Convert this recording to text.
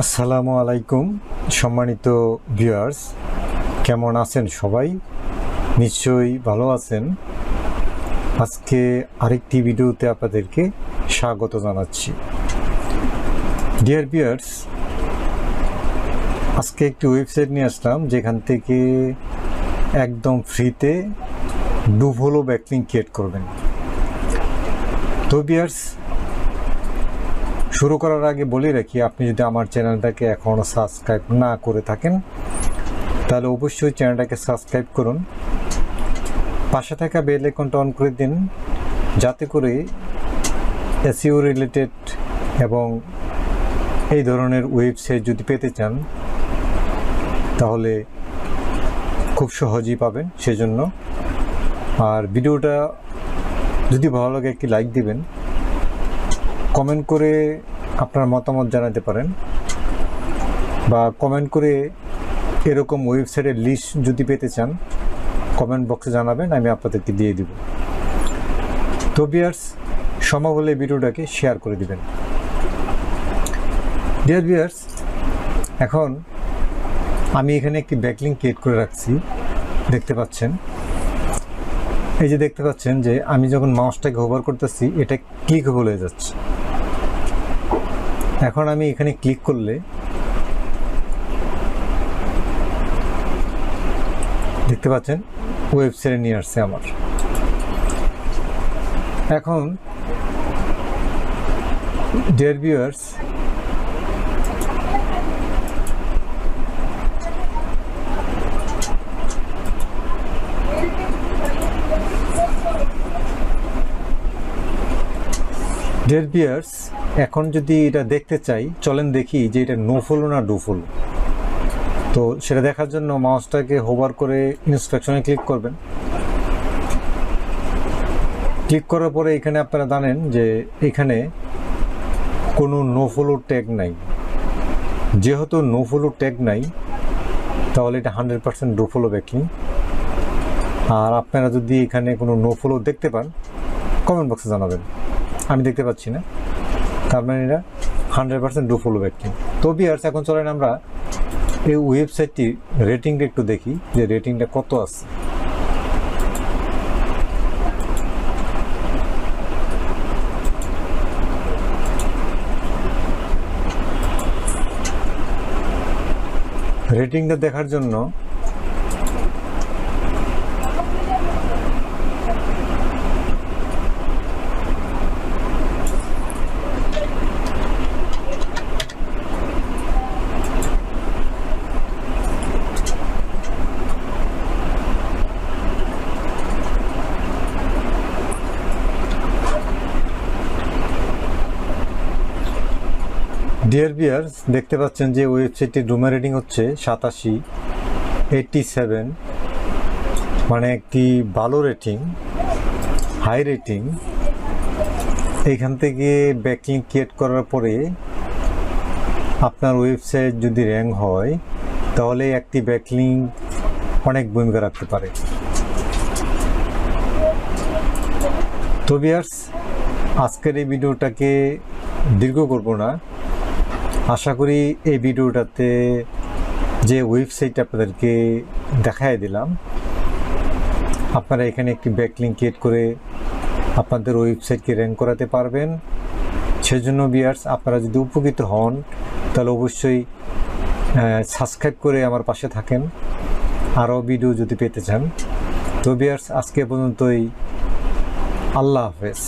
আসসালামু আলাইকুম, সম্মানিত ভিউয়ার্স কেমন আছেন সবাই? নিশ্চয়ই ভালো আছেন। আজকে আরেকটি ভিডিওতে আপনাদেরকে স্বাগত জানাচ্ছি। ডিয়ার ভিউয়ার্স আজকে একটি ওয়েবসাইট নিয়ে আসলাম, যেখান থেকে একদম ফ্রিতে ডুভোলো ব্যাকলিং ক্রিয়েট করবেন। তো ভিউয়ার্স শুরু করার আগে বলে রাখি, আপনি যদি আমার চ্যানেলটাকে এখনও সাবস্ক্রাইব না করে থাকেন, তাহলে অবশ্যই চ্যানেলটাকে সাবস্ক্রাইব করুন। পাশে থাকা বেল আইকনটা অন করে দিন, যাতে করে এসইও রিলেটেড এবং এই ধরনের ওয়েবসাইট যদি পেতে চান, তাহলে খুব সহজেই পাবেন সেজন্য। আর ভিডিওটা যদি ভালো লাগে একটি লাইক দিবেন। কমেন্ট করে আপনার মতামত জানাতে পারেন বা কমেন্ট করে এরকম ওয়েবসাইটের লিস্ট যদি পেতে চান কমেন্ট বক্সে জানাবেন, আমি আপনাদেরকে দিয়ে দিব। তো বিয়ার্স সম্ভব হলে ভিডিওটাকে শেয়ার করে দিবেন। ডিয়ার বিয়ার্স এখন আমি এখানে একটি ব্যাকলিং ক্রিয়েট করে রাখছি, দেখতে পাচ্ছেন। এই যে দেখতে পাচ্ছেন যে আমি যখন মাউসটাকে হোভার করতেছি, এটা ক্লিক হয়ে যাচ্ছে। এখন আমি এখানে ক্লিক করলে দেখতে পাচ্ছেন ওয়েবসাইটে নিয়ে আসছে আমার। এখন ডিয়ার ভিউয়ার্স ডিয়ার বিয়ার্স এখন যদি এটা দেখতে চাই, চলেন দেখি যে এটা নোফুল না ডুফুল। তো সেটা দেখার জন্য মাউসটাকে হোভার করে ইন্সপেকশনে ক্লিক করবেন। ক্লিক করার পরে এখানে আপনারা জানেন যে এখানে কোনো নো ফলো ট্যাগ নাই। যেহেতু নো ফলো ট্যাগ নাই, তাহলে এটা hundred percent do follow backing আর আপনারা যদি এখানে কোনো নো ফলো দেখতে পান কমেন্ট বক্সে জানাবেন। আমি দেখতে পাচ্ছি না। তার মানে এটা হান্ড্রেড পার্সেন্ট ডু ফলো ব্যাকটিং তো বিয়ার্স এখন চলেন আমরা এই ওয়েবসাইটটির রেটিংটা একটু দেখি যে রেটিংটা কত আছে। রেটিংটা দেখার জন্য ডিয়ার বিয়ার্স দেখতে পাচ্ছেন যে ওয়েবসাইটটির রুমের রেটিং হচ্ছে সাতাশি এইটটি সেভেন মানে একটি ভালো রেটিং হাই রেটিং এইখান থেকে ব্যাকিং ক্রিয়েট করার পরে আপনার ওয়েবসাইট যদি র্যাঙ্ক হয়, তাহলে একটি ব্যাকলিং অনেক ভূমিকা রাখতে পারে। তো বিয়ার্স আজকের এই ভিডিওটাকে দীর্ঘ করব না। আশা করি এই ভিডিওটাতে যে ওয়েবসাইট আপনাদেরকে দেখাই দিলাম, আপনারা এখানে একটি ব্যাকলিং ক্রিয়েট করে আপনাদের ওয়েবসাইটকে র্যাঙ্ক করাতে পারবেন। সেজন্য বিয়ার্স আপনারা যদি উপকৃত হন, তাহলে অবশ্যই সাবস্ক্রাইব করে আমার পাশে থাকেন। আরও ভিডিও যদি পেতে চান। তো বিয়ার্স আজকে পর্যন্তই। আল্লাহ হাফেজ।